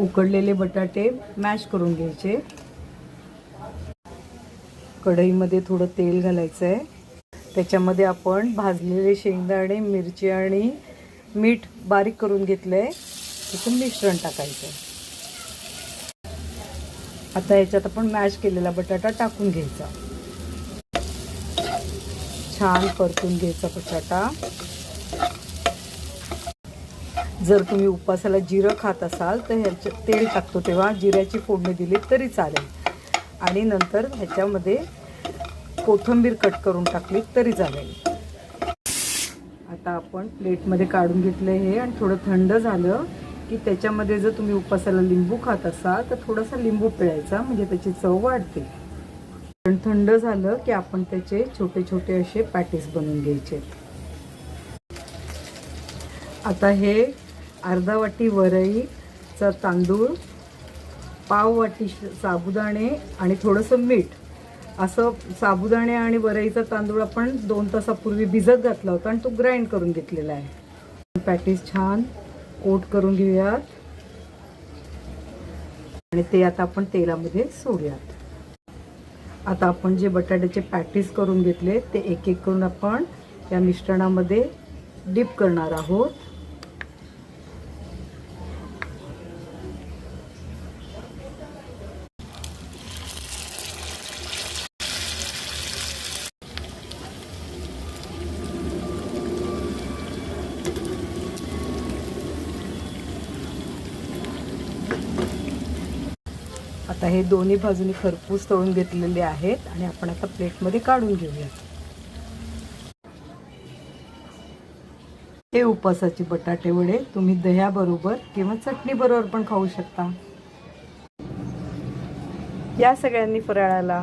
उकडलेले बटाटे मॅश करून घ्यायचे. कढईमध्ये थोडं तेल घालायचं आहे त्याच्यामध्ये आपण भाजलेले शेंगदाणे मिरची आणि मीठ बारीक करून घेतलं आहे त्याचं मिश्रण टाकायचं आहे आता याच्यात आपण मॅश केलेला बटाटा टाकून घ्यायचा. छान परतून घ्यायचा बटाटा. जर तुम्ही उपासाला जिरं खात असाल तर ह्याचं तेल टाकतो तेव्हा जिऱ्याची फोडणी दिली तरी चालेल. आणि नंतर ह्याच्यामध्ये कोथिंबीर कट करून टाकली तरी चालेल. आता आपण प्लेटमध्ये काढून घेतलं हे आणि थोडं थंड झालं की त्याच्यामध्ये जर तुम्ही उपासाला लिंबू खात असाल तर थोडासा लिंबू पिळायचा म्हणजे त्याची चव वाढते. पण थंड झालं की आपण त्याचे छोटे छोटे असे पॅटीस बनवून घ्यायचे. आता हे अर्धा वाटी वरईचा तांदूळ पाव वाटी साबुदाणे आणि थोडंसं मीठ. असं साबुदाणे आणि वरईचा तांदूळ आपण दोन तासापूर्वी भिजत घातला होता आणि तो ग्राइंड करून घेतलेला आहे. पॅटीस छान कोट करून घेऊयात. आणि ते आता आपण तेलामध्ये सोडूयात. आता आपण जे बटाट्याचे पॅटीस करून घेतले ते एक एक करून आपण या मिश्रणामध्ये डिप करणार आहोत. आता हे दोन्ही बाजूनी खरपूस तळून घेतलेले आहेत आणि आपण आता प्लेटमध्ये काढून घेऊया हे उपासाचे बटाटे वडे तुम्ही दह्याबरोबर किंवा चटणी बरोबर पण खाऊ शकता. या सगळ्यांनी फराळाला